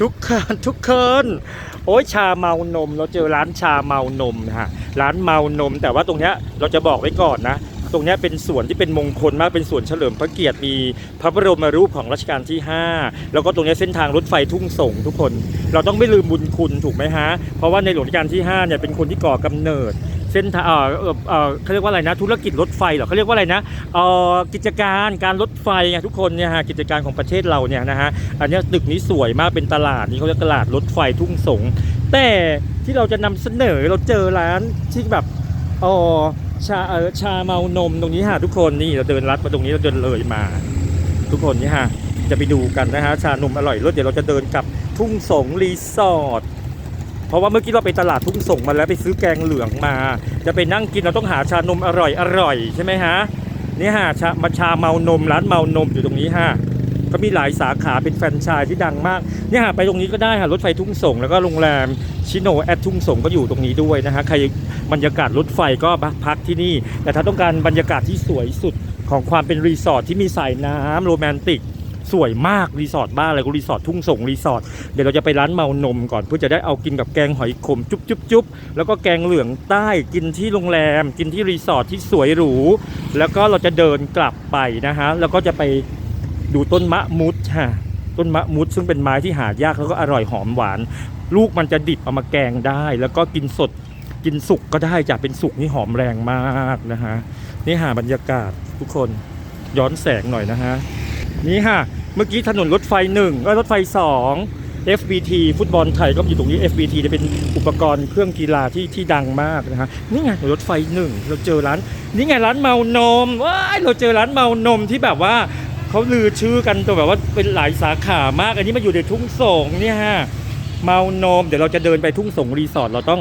ทุกคนทุกคนโอ้ยชาเมานม เราเจอร้านชาเมานมนะฮะร้านเมานม แต่ว่าตรงเนี้ยเราจะบอกไว้ก่อนนะ ตรงนี้เป็นส่วนที่เป็นมงคลมากเป็นส่วนเฉลิมพระเกียรติมีพระบรมรูปของรัชกาลที่ 5 แล้วก็ตรงนี้เส้นทางรถไฟทุ่งสงทุกคน เราต้องไม่ลืมบุญคุณถูกไหมฮะเพราะว่าในหลวงรัชกาลที่5เนี่ยเป็นคนที่ก่อกำเนิด เส้นทางเอ่อเอ่อเขาเรียกว่าอะไรนะ ธุรกิจรถไฟเหรอเขาเรียกว่าอะไรนะเอ่อกิจการการรถไฟไงทุกคนเนี่ยฮะกิจการของประเทศเราเนี่ยนะฮะอันนี้ตึกนี้สวยมากเป็นตลาดนี่เขาเรียกตลาดรถไฟทุ่งสง แต่ที่เราจะนำเสนอเราเจอร้านที่แบบอ๋อชาเออชาเมานมตรงนี้ฮะทุกคนนี่เราเดินลัดมาตรงนี้เราเดินเลยมา ทุกคนนี่ฮะจะไปดูกันนะฮะชานมอร่อยรสเดี๋ยวเราจะเดินกับทุ่งสงรีสอร์ท เพราะว่าเมื่อกี้เราไปตลาดทุ่งส่งมาแล้วไปซื้อแกงเหลืองมา จะไปนั่งกินเราต้องหาชานมอร่อยอร่อยใช่ไหมฮะนี่ฮะชามาชาเมานมร้านเมานมอยู่ตรงนี้ฮะก็มีหลายสาขาเป็นแฟรนไชส์ที่ดังมากเนี่ยฮะไปตรงนี้ก็ได้ฮะรถไฟทุ่งส่งแล้วก็โรงแรมชิโนแอดทุ่งส่งก็อยู่ตรงนี้ด้วยนะฮะใครบรรยากาศรถไฟก็พักที่นี่ แต่ถ้าต้องการบรรยากาศที่สวยสุดของความเป็นรีสอร์ทที่มีสายน้ำโรแมนติก สวยมากรีสอร์ทบ้านอะไรก็รีสอร์ททุ่งส่งรีสอร์ทเดี๋ยวเราจะไปร้านเมานมก่อนเพื่อจะได้เอากินกับแกงหอยขมจุ๊บจุ๊บจุ๊บแล้วก็แกงเหลืองใต้กินที่โรงแรม กินที่รีสอร์ทที่สวยหรูแล้วก็เราจะเดินกลับไปนะฮะแล้วก็จะไปดูต้นมะมุดฮะต้นมะมุดซึ่งเป็นไม้ที่หายากแล้วก็อร่อยหอมหวาน ลูกมันจะดิบเอามาแกงได้ แล้วก็กินสดกินสุกก็ได้จะเป็นสุกนี่หอมแรงมากนะฮะนี่หาบรรยากาศทุกคนย้อนแสงหน่อยนะฮะ นี่ค่ะ เมื่อกี้ถนนรถไฟ1ก็รถไฟ2 FBT ฟุตบอลไทยก็อยู่ตรงนี้ FBT จะเป็นอุปกรณ์เครื่องกีฬาที่ที่ดังมากนะฮะนี่ไงรถไฟหนึ่งเราเจอร้าน นี่ไงร้านเมานมว้ายเราเจอร้านเมานมที่แบบว่าเขาลือชื่อกันตัวแบบว่าเป็นหลายสาขามาก อันนี้มาอยู่ในทุ่งสงเนี่ยฮะเมานม เดี๋ยวเราจะเดินไปทุ่งสงรีสอร์ทเราต้อง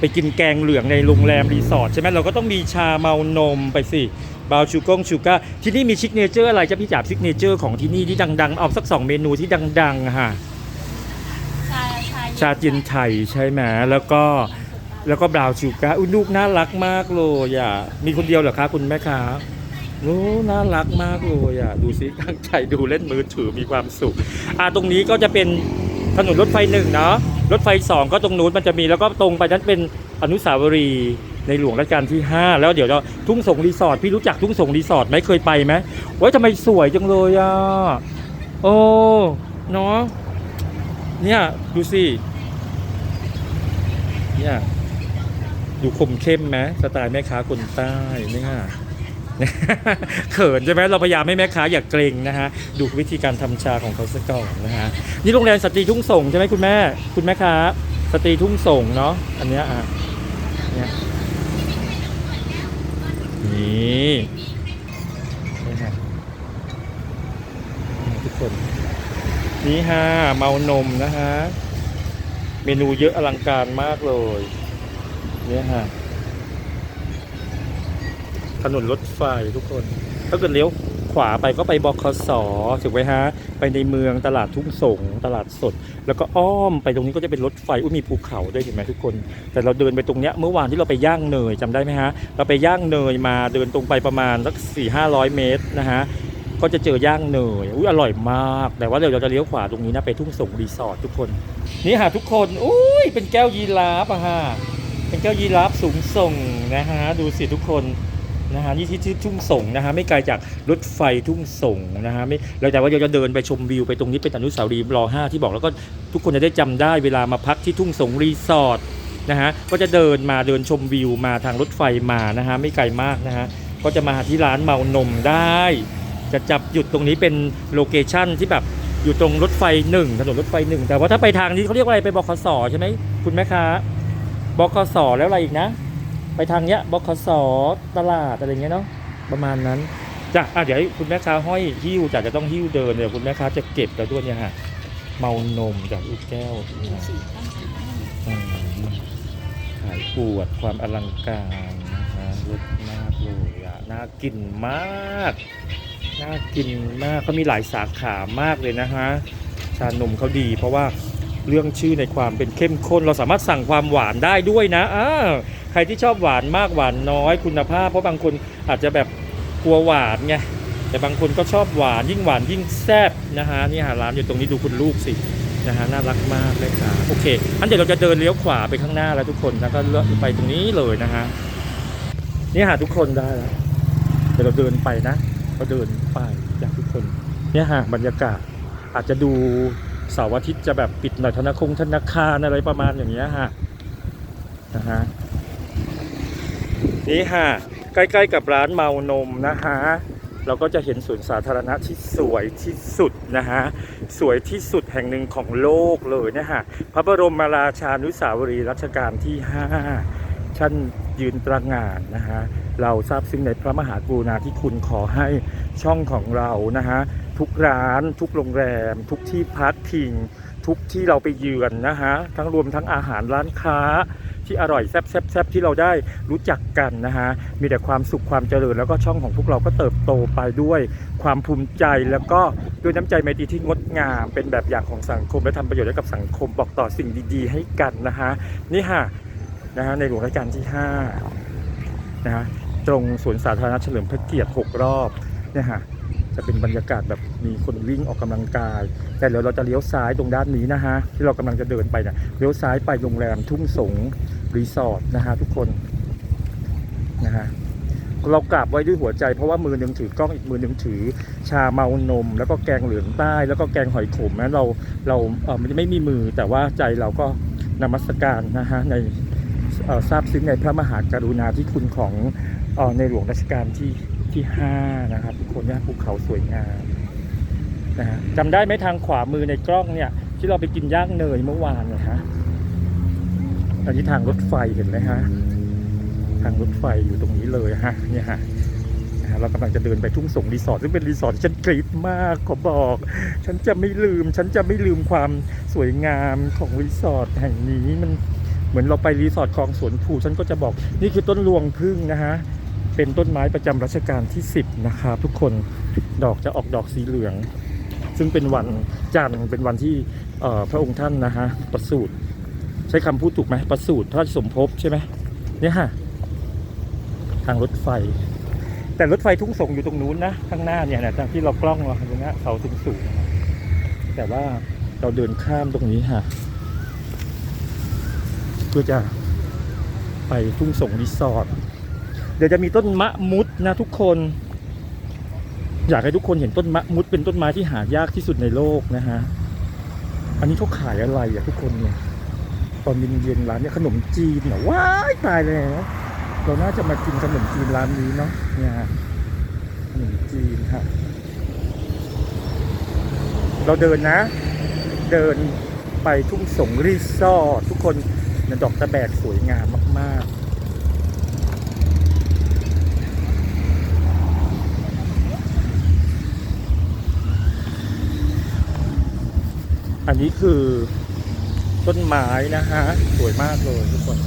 ไปกินแกงเหลืองในโรงแรมรีสอร์ทใช่ไหมเราก็ต้องมีชาเมานมไปสิบาวชูกงชูก้าที่นี่มีชิกเนเจอร์อะไรจ้าพี่จ๋าชิกเนเจอร์ของที่นี่ที่ดังๆ เอาสักสองเมนูที่ดังๆอะฮะชาชาชาจินไทยใช่ไหมแล้วก็แล้วก็บราวน์ชูการ์อุ้ยลูกน่ารักมากเลยอะมีคนเดียวเหรอคะคุณแม่ค้าโอ้น่ารักมากเลยอะดูสิตั้งใจดูเล่นมือถือมีความสุขอ่าตรงนี้ก็จะเป็นถนนรถไฟหนึ่งเนาะ รถไฟสองก็ตรงนู้นมันจะมีแล้วก็ตรงไปนั้นเป็นอนุสาวรีย์ในหลวงรัชกาลที่ 5 แล้วเดี๋ยวเราทุ่งสงรีสอร์ทพี่รู้จักทุ่งสงรีสอร์ทไหมเคยไปไหมโอ้ยทำไมสวยจังเลยอะโอ้เนาะเนี่ยดูสิเนี่ยดูคมเข้มไหมสไตล์แม่ค้าคนใต้เนี่ย เขินใช่ไหมเราพยายามให้แม่ค้าอย่าเกรงนะฮะดูวิธีการทำชาของเขาซะก่อนนะฮะนี่โรงแรมสตรีทุ่งส่งใช่ไหมคุณแม่ คุณแม่ค้าสตรีทุ่งส่งเนาะอันเนี้ยอะเนี่ยนี่นี่ฮะนี่ทุกคนนี่ฮะเมานมนะฮะเมนูเยอะอลังการมากเลยเนี่ยฮะ ถนนรถไฟทุกคน ถ้าเกิดเลี้ยวขวาไปก็ไปบคสถูกไหมฮะ ไปในเมืองตลาดทุ่งสงตลาดสด แล้วก็อ้อมไปตรงนี้ก็จะเป็นรถไฟอุ้ยมีภูเขาด้วยเห็นไหมทุกคน แต่เราเดินไปตรงเนี้ยเมื่อวานที่เราไปย่างเนยจำได้ไหมฮะ เราไปย่างเนยมาเดินตรงไปประมาณสักสี่ห้าร้อยเมตรนะฮะก็จะเจอย่างเนยอุ้ยอร่อยมาก แต่ว่าเดี๋ยวเราจะเลี้ยวขวาตรงนี้นะไปทุ่งสงรีสอร์ททุกคน นี่ฮะทุกคนอุ้ยเป็นแก้วยีราฟอะฮะเป็นแก้วยีราฟสูงส่งนะฮะดูสิทุกคน นะฮะนี่ที่ที่ทุ่งส่งนะฮะไม่ไกลจากรถไฟทุ่งส่งนะฮะไม่แล้วแต่ว่าเราจะเดินไปชมวิวไปตรงนี้เป็นอนุสาวรีย์รอห้าที่บอกแล้วก็ทุกคนจะได้จำได้เวลามาพักที่ทุ่งส่งรีสอร์ทนะฮะก็จะเดินมาเดินชมวิวมาทางรถไฟมานะฮะไม่ไกลมากนะฮะก็จะมาที่ร้านเมานมได้ จะจับหยุดตรงนี้เป็นโลเคชั่นที่แบบอยู่ตรงรถไฟหนึ่งถนนรถไฟหนึ่งแต่ว่าถ้าไปทางนี้เขาเรียกว่าอะไรไปบคสใช่ไหมคุณแม่ค้าบคสแล้วอะไรอีกนะ ไปทางเนี้ยบคสตลาดอะไรเงี้ยเนาะประมาณนั้นจ้ะอะเดี๋ยวคุณแม่ค้าห้อยหิ้วจ้ะจะต้องหิ้วเดินเดี๋ยวคุณแม่ค้าจะเก็บแล้วด้วยเนี่ยฮะเมานมจากลูกแก้วนี่ฮะอืมขายปวดความอลังการนะฮะรสมากเลยอะน่ากินมากน่ากินมากเขามีหลายสาขามากเลยนะฮะชานมเขาดี เพราะว่าเรื่องชื่อในความเป็นเข้มข้น เราสามารถสั่งความหวานได้ด้วยนะอ่า ใครที่ชอบหวานมากหวานน้อยคุณภาพ เพราะบางคนอาจจะแบบกลัวหวานไงแต่บางคนก็ชอบหวานยิ่งหวานยิ่งแซ่บนะฮะนี่หาร้านอยู่ตรงนี้ดูคุณลูกสินะฮะน่ารักมากเลยค่ะโอเคอันเดี๋ยวเราจะเดินเลี้ยวขวาไปข้างหน้าแล้วทุกคนแล้วก็เลไปตรงนี้เลยนะฮะนี่หาทุกคนได้แล้วเดี๋ยวเราเดินไปนะเราเดินไปอยากทุกคนเนี่ยฮะบรรยากาศอาจจะดูเสาร์อาทิตย์จะแบบปิดหน่อยธนาคงธนาคารอะไรประมาณอย่างเงี้ยฮะนะฮะ นี่ฮะใกล้ๆกับร้านเมานมนะฮะเราก็จะเห็นสวนสาธารณะที่สวยที่สุดนะฮะสวยที่สุดแห่งหนึ่งของโลกเลยนะฮะพระบรมราชานุสาวรีย์รัชกาลที่5ท่านยืนตระงานนะฮะเราทราบซึ่งในพระมหากรุณาธิคุณขอให้ช่องของเรานะฮะทุกร้าน ทุกโรงแรม ทุกที่พักพิง ทุกที่เราไปเยือนนะฮะทั้งรวมทั้งอาหารร้านค้า ที่อร่อยแซ่บๆๆที่เราได้รู้จักกันนะฮะมีแต่ความสุขความเจริญแล้วก็ช่องของพวกเราก็เติบโตไปด้วยความภูมิใจแล้วก็ด้วยน้ำใจไมตรีที่งดงาม เป็นแบบอย่างของสังคมและทำประโยชน์ให้กับสังคมบอกต่อสิ่งดีๆ ให้กันนะฮะนี่ฮะนะฮะในหลวงรัชกาลที่5นะฮะตรงสวนสาธารณะเฉลิมพระเกียรติ 6 รอบเนี่ยฮะ จะเป็นบรรยากาศแบบมีคนวิ่งออกกำลังกาย แต่เดี๋ยวเราจะเลี้ยวซ้ายตรงด้านนี้นะฮะที่เรากำลังจะเดินไปเนี่ยเลี้ยวซ้ายไปโรงแรมทุ่งสงรีสอร์ทนะฮะทุกคนนะฮะเรากราบไว้ด้วยหัวใจเพราะว่ามือหนึ่งถือกล้องอีกมือหนึ่งถือ ชาเมานม แล้วก็แกงเหลืองใต้ แล้วก็แกงหอยขมนะเราเราเออมันจะไม่มีมือแต่ว่าใจเราก็นมัสการนะฮะในทราบซึ้งในพระมหากรุณาธิคุณของออในหลวงรัชกาลที่ ที่5นะครับทุกคนนี่ยภูเขาสวยงามนะฮะจำได้ไหมทางขวามือในกล้องเนี่ย ที่เราไปกินย่างเนยเมื่อวานนี่ยฮะอันนี้ทางรถไฟเห็นไหมฮะทางรถไฟอยู่ตรงนี้เลยฮะเนี่ยฮะนะฮะเรากำลังจะเดินไปทุ่งสงรีสอร์ทซึ่งเป็นรีสอร์ทที่ฉันกรี๊ดมากขอบอก ฉันจะไม่ลืม ฉันจะไม่ลืมความสวยงามของรีสอร์ทแห่งนี้มันเหมือนเราไปรีสอร์ทคลองสวนภูฉันก็จะบอกนี่คือต้นรวงพึ่งนะฮะ เป็นต้นไม้ประจำรัชกาลที่ 10 นะครับทุกคนดอกจะออกดอกสีเหลือง ซึ่งเป็นวันจันทร์เป็นวันที่พระองค์ท่านนะฮะประสูติใช้คำพูดถูกไหมประสูติพระราชสมภพใช่ไหมเนี่ยฮะทางรถไฟ แต่รถไฟทุ่งสงอยู่ตรงนู้นนะข้างหน้าเนี่ยนะที่เรากล้องเราตรงนี้เสาสูงสูงแต่ว่าเราเดินข้ามตรงนี้ฮะเพื่อจะไปทุ่งสงรีสอร์ท เดี๋ยวจะมีต้นมะมุดนะทุกคน อยากให้ทุกคนเห็นต้นมะมุดเป็นต้นไม้ที่หายากที่สุดในโลกนะฮะ อันนี้เขาขายอะไรอะทุกคนเนี่ย ตอนเย็นๆร้านเนี่ยขนมจีนเหรอว้ายตายแล้วเราน่าจะมากินขนมจีนร้านนี้เนาะเนี่ยขนมจีนค่ะเราเดินนะ เดินไปทุ่งสงรีสอร์ททุกคนดอกตะแบกสวยงามมาก ๆ อันนี้คือต้นไม้นะฮะ สวยมากเลยทุกคน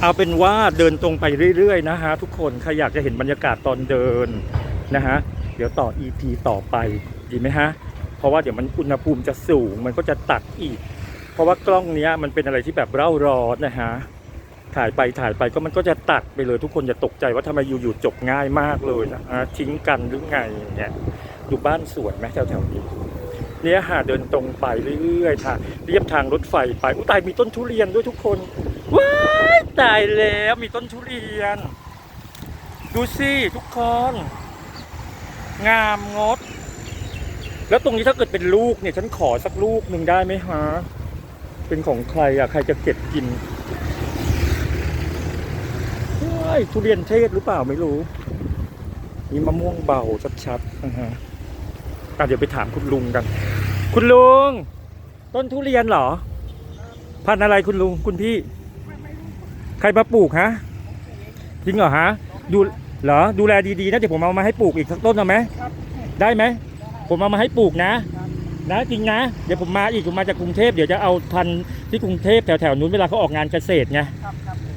เอาเป็นว่าเดินตรงไปเรื่อยๆนะฮะทุกคนใครอยากจะเห็นบรรยากาศตอนเดินนะฮะ เดี๋ยวต่อ EP ต่อไปดีไหมฮะ เพราะว่าเดี๋ยวมันอุณหภูมิจะสูงมันก็จะตัดอีก เพราะว่ากล้องเนี้ยมันเป็นอะไรที่แบบเร่าร้อนนะฮะถ่ายไปถ่ายไปก็มันก็จะตัดไปเลยทุกคนอย่าตกใจว่าทำไมอยู่ๆจบง่ายมากเลยนะฮะทิ้งกันหรือไงเนี่ย ดูบ้านสวนไหมแถวๆนี้เนี่ยหาเดินตรงไปเรื่อยๆค่ะเรียบทางรถไฟไปอุ้ตายมีต้นทุเรียนด้วยทุกคนว้ายตายแล้วมีต้นทุเรียน ดูสิทุกคน งามงด แล้วตรงนี้ถ้าเกิดเป็นลูกเนี่ยฉันขอสักลูกหนึ่งได้ไหมฮะเป็นของใครอะใครจะเก็บกินว้ายทุเรียนเทศหรือเปล่าไม่รู้นี่มะม่วงเบาชัดๆนะฮะ อะเดี๋ยวไปถามคุณลุงกัน คุณลุง ต้นทุเรียนเหรอ พันธุ์อะไรคุณลุงคุณพี่ ใครมาปลูกฮะจริงเหรอฮะ ดูเหรอดูแลดีๆนะเดี๋ยวผมเอามาให้ปลูกอีกสักต้นเอาไหมได้ไหมผมเอามาให้ปลูกนะนะจริงนะ เดี๋ยวผมมาอีกผมมาจากกรุงเทพเดี๋ยวจะเอาพันที่กรุงเทพแถวๆนู้นเวลาเขาออกงานเกษตรไง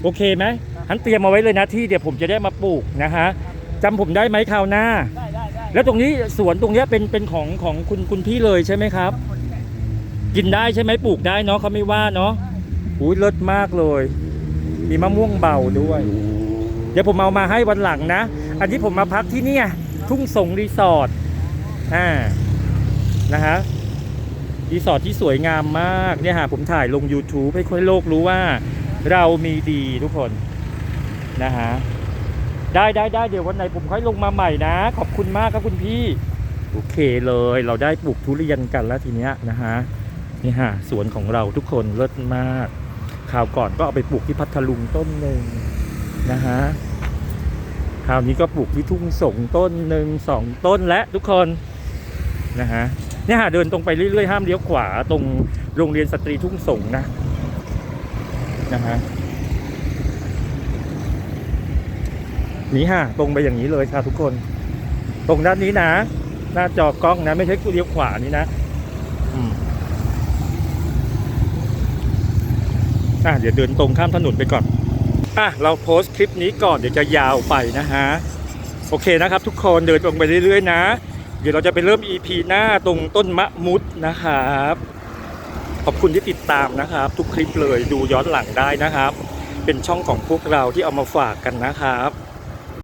โอเคไหมฉันเตรียมมาไว้เลยนะที่เดี๋ยวผมจะได้มาปลูกนะฮะจำผมได้ไหมคราวหน้าได้ แล้วตรงนี้สวนตรงเนี้ยเป็นเป็นของของคุณคุณพี่เลยใช่ไหมครับ กินได้ใช่ไหมปลูกได้เนาะเขาไม่ว่าเนาะอุ้ยเลิศมากเลย มีมะม่วงเบาด้วย เดี๋ยวผมเอามาให้วันหลังนะ อันนี้ผมมาพักที่เนี่ย ทุ่งสงรีสอร์ทอ่านะฮะรีสอร์ทที่สวยงามมากเนี่ยฮะผมถ่ายลง YouTube ให้คนโลกรู้ว่า เรามีดีทุกคนนะฮะ ได้ได้ได้เดี๋ยววันไหนผมค่อยลงมาใหม่นะ ขอบคุณมากครับคุณพี่ โอเคเลยเราได้ปลูกทุเรียนกันแล้วทีเนี้ยนะฮะนี่ฮะสวนของเราทุกคนเลิศมากคราวก่อนก็เอาไปปลูกที่พัทลุงต้นหนึ่งนะฮะคราวนี้ก็ปลูกที่ทุ่งสงต้นหนึ่งสองต้นและทุกคนนะฮะเนี่ยฮะเดินตรงไปเรื่อยๆห้ามเลี้ยวขวาตรงโรงเรียนสตรีทุ่งสงนะนะฮะ นี่ฮะตรงไปอย่างนี้เลยค่ะทุกคน ตรงด้านนี้นะ หน้าจอกล้องนะ ไม่ใช่เลี้ยวขวานี่นะอะเดี๋ยวเดินตรงข้ามถนนไปก่อนอะเราโพสต์คลิปนี้ก่อนเดี๋ยวจะยาวไปนะฮะโอเคนะครับทุกคนเดินตรงไปเรื่อยๆนะ เดี๋ยวเราจะไปเริ่ม EP หน้าตรงต้นมะมุดนะครับขอบคุณที่ติดตามนะครับ ทุกคลิปเลยดูย้อนหลังได้นะครับ เป็นช่องของพวกเราที่เอามาฝากกันนะครับ